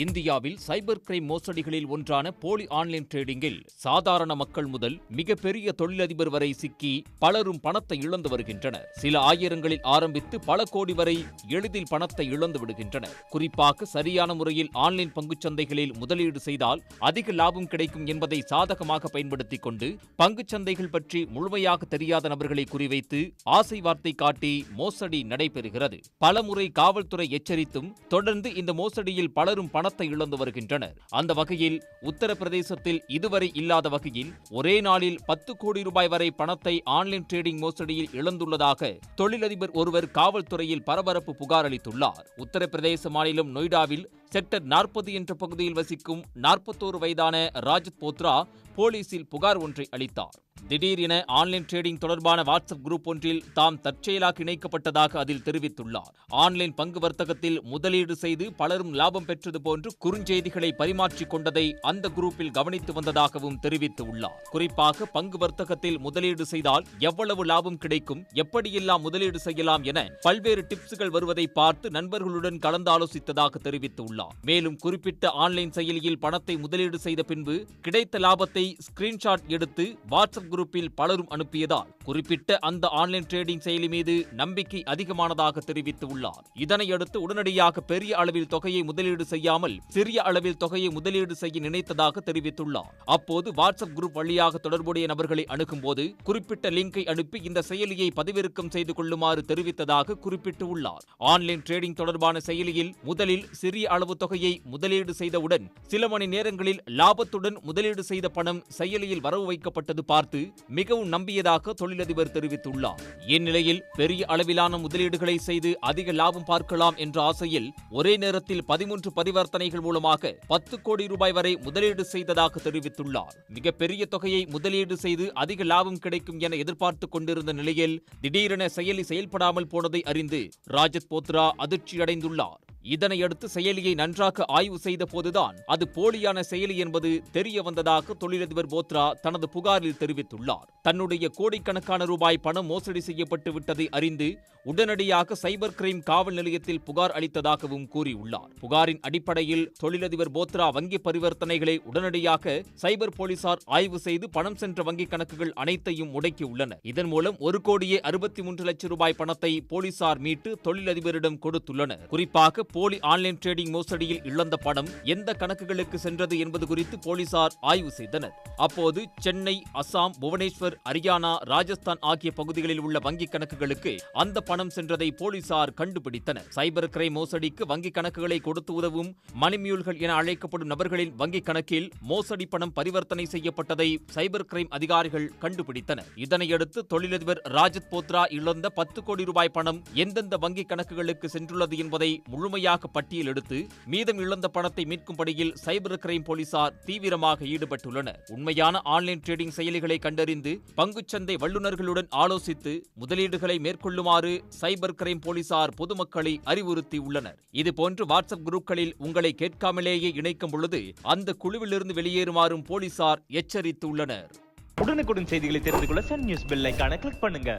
இந்தியாவில் cyber crime மோசடிகளில் ஒன்றான போலி ஆன்லைன் ட்ரேடிங்கில் சாதாரண மக்கள் முதல் மிகப்பெரிய தொழிலதிபர் வரை சிக்கி பலரும் பணத்தை இழந்து வருகின்றனர். சில ஆயிரங்களில் ஆரம்பித்து பல கோடி வரை எளிதில் பணத்தை இழந்து விடுகின்றனர். குறிப்பாக சரியான முறையில் ஆன்லைன் பங்குச் சந்தைகளில் முதலீடு செய்தால் அதிக லாபம் கிடைக்கும் என்பதை சாதகமாக பயன்படுத்திக் கொண்டு பங்குச் சந்தைகள் பற்றி முழுமையாக தெரியாத நபர்களை குறிவைத்து ஆசை வார்த்தை காட்டி மோசடி நடைபெறுகிறது. பலமுறை காவல்துறை எச்சரித்தும் தொடர்ந்து இந்த மோசடியில் பலரும் பணத்தை இழந்து வருகின்றனர். அந்த வகையில் உத்தரப்பிரதேசத்தில் இதுவரை இல்லாத வகையில் ஒரே நாளில் பத்து கோடி ரூபாய் வரை பணத்தை ஆன்லைன் ட்ரேடிங் மோசடியில் இழந்துள்ளதாக தொழிலதிபர் ஒருவர் காவல்துறையில் பரபரப்பு புகார் அளித்துள்ளார். உத்தரப்பிரதேச மாநிலம் நொய்டாவில் செக்டர் நாற்பது என்ற பகுதியில் வசிக்கும் நாற்பத்தோரு வயதான ராஜத் போத்ரா போலீசில் புகார் ஒன்றை அளித்தார். திடீரென ஆன்லைன் ட்ரேடிங் தொடர்பான வாட்ஸ்அப் குரூப் ஒன்றில் தாம் தற்செயலாக இணைக்கப்பட்டதாக அதில் தெரிவித்துள்ளார். ஆன்லைன் பங்கு வர்த்தகத்தில் முதலீடு செய்து பலரும் லாபம் பெற்றது போன்று குறுஞ்செய்திகளை பரிமாற்றிக் கொண்டதை அந்த குரூப்பில் கவனித்து வந்ததாகவும் தெரிவித்துள்ளார். குறிப்பாக பங்கு வர்த்தகத்தில் முதலீடு செய்தால் எவ்வளவு லாபம் கிடைக்கும் எப்படியெல்லாம் முதலீடு செய்யலாம் என பல்வேறு டிப்ஸுகள் வருவதை பார்த்து நண்பர்களுடன் கலந்தாலோசித்ததாக தெரிவித்துள்ளார். மேலும் குறிப்பிட்ட ஆன்லைன் செயலியில் பணத்தை முதலீடு செய்த பின்பு கிடைத்த லாபத்தை ஸ்கிரீன்ஷாட் எடுத்து வாட்ஸ்அப் குரூப்பில் பலரும் அனுப்பியதால் குறிப்பிட்ட அந்த ஆன்லைன் ட்ரேடிங் செயலி மீது நம்பிக்கை அதிகமானதாக தெரிவித்து உள்ளார் இதனையடுத்து உடனடியாக பெரிய அளவில் தொகையை முதலீடு செய்யாமல் சிறிய அளவில் தொகையை முதலீடு செய்ய நினைத்ததாக தெரிவித்துள்ளார். அப்போது வாட்ஸ்அப் குரூப் வழியாக தொடர்புடைய நபர்களை அணுகும்போது குறிப்பிட்ட லிங்கை அனுப்பி இந்த செயலியை பதிவிறக்கம் செய்து கொள்ளுமாறு தெரிவித்ததாக குறிப்பிட்டுள்ளார். ஆன்லைன் ட்ரேடிங் தொடர்பான செயலியில் முதலில் சிறிய அளவு தொகையை முதலீடு செய்தவுடன் சில மணி நேரங்களில் லாபத்துடன் முதலீடு செய்த பணம் செயலியில் வரவு வைக்கப்பட்டது பார்த்து மிகவும் நம்பியதாக தொழிலதிபர் தெரிவித்துள்ளார். இந்நிலையில் பெரிய அளவிலான முதலீடுகளை செய்து அதிக லாபம் பார்க்கலாம் என்ற ஆசையில் ஒரே நேரத்தில் பதிமூன்று பரிவர்த்தனைகள் மூலமாக பத்து கோடி ரூபாய் வரை முதலீடு செய்ததாக தெரிவித்துள்ளார். மிகப்பெரிய தொகையை முதலீடு செய்து அதிக லாபம் கிடைக்கும் என எதிர்பார்த்து கொண்டிருந்த நிலையில் திடீரென செயலி செயல்படாமல் போனதை அறிந்து ராஜத் போத்ரா அதிர்ச்சியடைந்துள்ளார். இதனையடுத்து செயலியை நன்றாக ஆய்வு செய்த போதுதான் அது போலியான செயலி என்பது தெரிய வந்ததாக தொழிலதிபர் போத்ரா தனது புகாரில் தெரிவித்துள்ளார். தன்னுடைய கோடிக்கணக்கான ரூபாய் பணம் மோசடி செய்யப்பட்டு விட்டதை அறிந்து உடனடியாக சைபர் கிரைம் காவல் நிலையத்தில் புகார் அளித்ததாகவும் கூறியுள்ளார். புகாரின் அடிப்படையில் தொழிலதிபர் போத்ரா வங்கி பரிவர்த்தனைகளை உடனடியாக சைபர் போலீசார் ஆய்வு செய்து பணம் சென்ற வங்கிக் கணக்குகள் அனைத்தையும் முடக்கியுள்ளனர். இதன் மூலம் ஒரு கோடியே அறுபத்தி மூன்று லட்சம் ரூபாய் பணத்தை போலீசார் மீட்டு தொழிலதிபரிடம் கொடுத்துள்ளனர். குறிப்பாக போலி ஆன்லைன் ட்ரேடிங் மோசடியில் இழந்த பணம் எந்த கணக்குகளுக்கு சென்றது என்பது குறித்து போலீசார் ஆய்வு செய்தனர். அப்போது சென்னை அசாம் புவனேஸ்வர் ஹரியானா ராஜஸ்தான் ஆகிய பகுதிகளில் உள்ள வங்கிக் கணக்குகளுக்கு அந்த பணம் சென்றதை போலீசார் கண்டுபிடித்தனர். சைபர் கிரைம் மோசடிக்கு வங்கிக் கணக்குகளை கொடுத்து உதவும் மணிமியூல்கள் என அழைக்கப்படும் நபர்களின் வங்கிக் கணக்கில் மோசடி பணம் பரிவர்த்தனை செய்யப்பட்டதை சைபர் கிரைம் அதிகாரிகள் கண்டுபிடித்தனர். இதனையடுத்து தொழிலதிபர் ராஜத் போத்ரா இழந்த பத்து கோடி ரூபாய் பணம் எந்தெந்த வங்கிக் கணக்குகளுக்கு சென்றுள்ளது என்பதை முழுமை முழுமையாக பட்டியலெடுத்து மீதம் இழந்த பணத்தை மீட்கும் பணியில் சைபர் கிரைம் போலீசார் தீவிரமாக ஈடுபட்டுள்ளனர். உண்மையான ஆன்லைன் ட்ரேடிங் செயலிகளை கண்டறிந்து பங்குச்சந்தை வல்லுநர்களுடன் ஆலோசித்து முதலீடுகளை மேற்கொள்ளுமாறு சைபர் கிரைம் போலீசார் பொதுமக்களை அறிவுறுத்தியுள்ளனர். இதுபோன்று வாட்ஸ்அப் குரூப்களில் உங்களை கேட்காமலேயே இணைக்கும் பொழுது அந்த குழுவிலிருந்து வெளியேறுமாறும் போலீசார் எச்சரித்துள்ளனர். உடனுக்குடன் செய்திகளை தெரிந்து கொள்ள சன் நியூஸ் பெல் ஐகானை கிளிக் பண்ணுங்க.